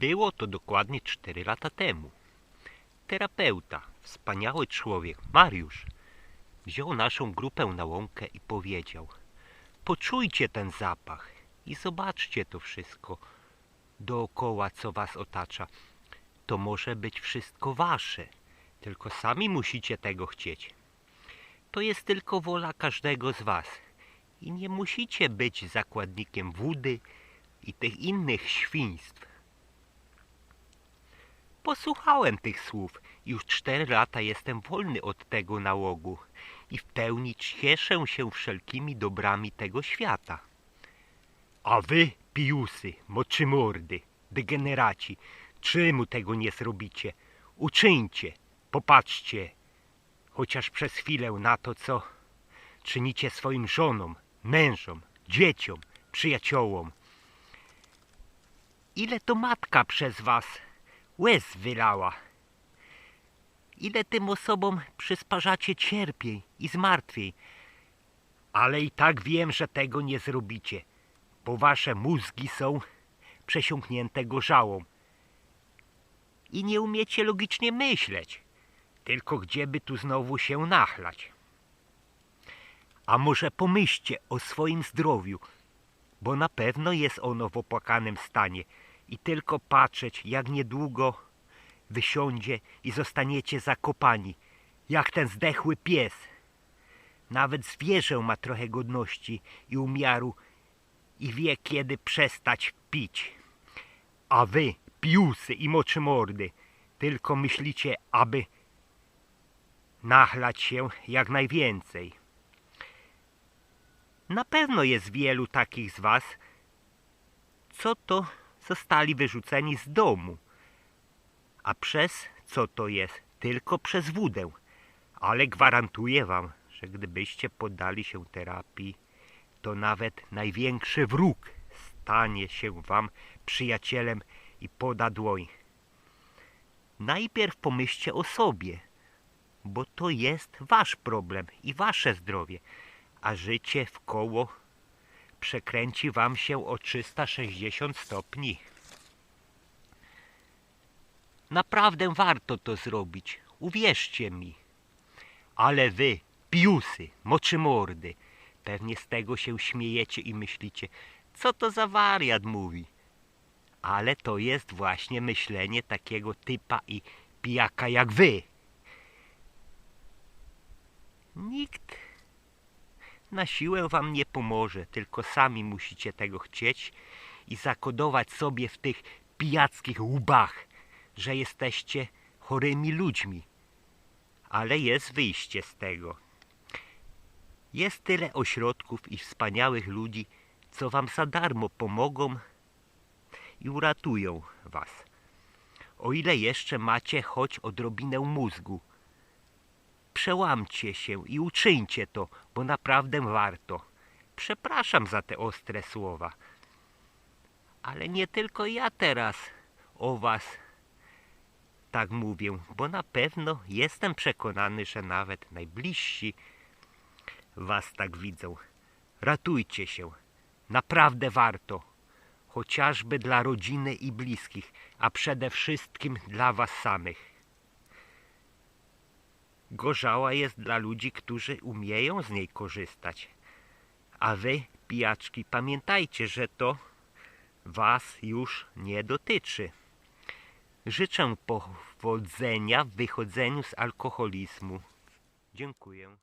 Było to dokładnie 4 lata temu. Terapeuta, wspaniały człowiek, Mariusz, wziął naszą grupę na łąkę i powiedział: Poczujcie ten zapach i zobaczcie to wszystko dookoła, co was otacza. To może być wszystko wasze, tylko sami musicie tego chcieć. To jest tylko wola każdego z was i nie musicie być zakładnikiem wódy i tych innych świństw. Posłuchałem tych słów już cztery lata jestem wolny od tego nałogu i w pełni cieszę się wszelkimi dobrami tego świata. A wy, pijusy, moczymordy, degeneraci, czemu tego nie zrobicie? Uczyńcie, popatrzcie, chociaż przez chwilę na to, co czynicie swoim żonom, mężom, dzieciom, przyjaciołom. Ile to matka przez was łez wylała. Ile tym osobom przysparzacie cierpień i zmartwień. Ale i tak wiem, że tego nie zrobicie, bo wasze mózgi są przesiąknięte gorzałą. I nie umiecie logicznie myśleć, tylko gdzieby tu znowu się nachlać. A może pomyślcie o swoim zdrowiu, bo na pewno jest ono w opłakanym stanie i tylko patrzeć, jak niedługo wysiądzie i zostaniecie zakopani, jak ten zdechły pies. Nawet zwierzę ma trochę godności i umiaru i wie, kiedy przestać pić. A wy, piusy i moczymordy, tylko myślicie, aby nachlać się jak najwięcej. Na pewno jest wielu takich z was, co to zostali wyrzuceni z domu. A przez co to jest? Tylko przez wódę. Ale gwarantuję wam, że gdybyście poddali się terapii, to nawet największy wróg stanie się wam przyjacielem i poda dłoń. Najpierw pomyślcie o sobie, bo to jest wasz problem i wasze zdrowie, a życie w koło przekręci wam się o 360 stopni. Naprawdę warto to zrobić, uwierzcie mi. Ale wy, piusy, moczymordy, pewnie z tego się śmiejecie i myślicie, co to za wariat mówi. Ale to jest właśnie myślenie takiego typa i pijaka jak wy. Nikt na siłę wam nie pomoże, tylko sami musicie tego chcieć i zakodować sobie w tych pijackich łbach, że jesteście chorymi ludźmi. Ale jest wyjście z tego. Jest tyle ośrodków i wspaniałych ludzi, co wam za darmo pomogą i uratują was. O ile jeszcze macie choć odrobinę mózgu, przełamcie się i uczyńcie to, bo naprawdę warto. Przepraszam za te ostre słowa. Ale nie tylko ja teraz o was tak mówię, bo na pewno jestem przekonany, że nawet najbliżsi was tak widzą. Ratujcie się. Naprawdę warto. Chociażby dla rodziny i bliskich, a przede wszystkim dla was samych. Gorzała jest dla ludzi, którzy umieją z niej korzystać. A wy, pijaczki, pamiętajcie, że to was już nie dotyczy. Życzę powodzenia w wychodzeniu z alkoholizmu. Dziękuję.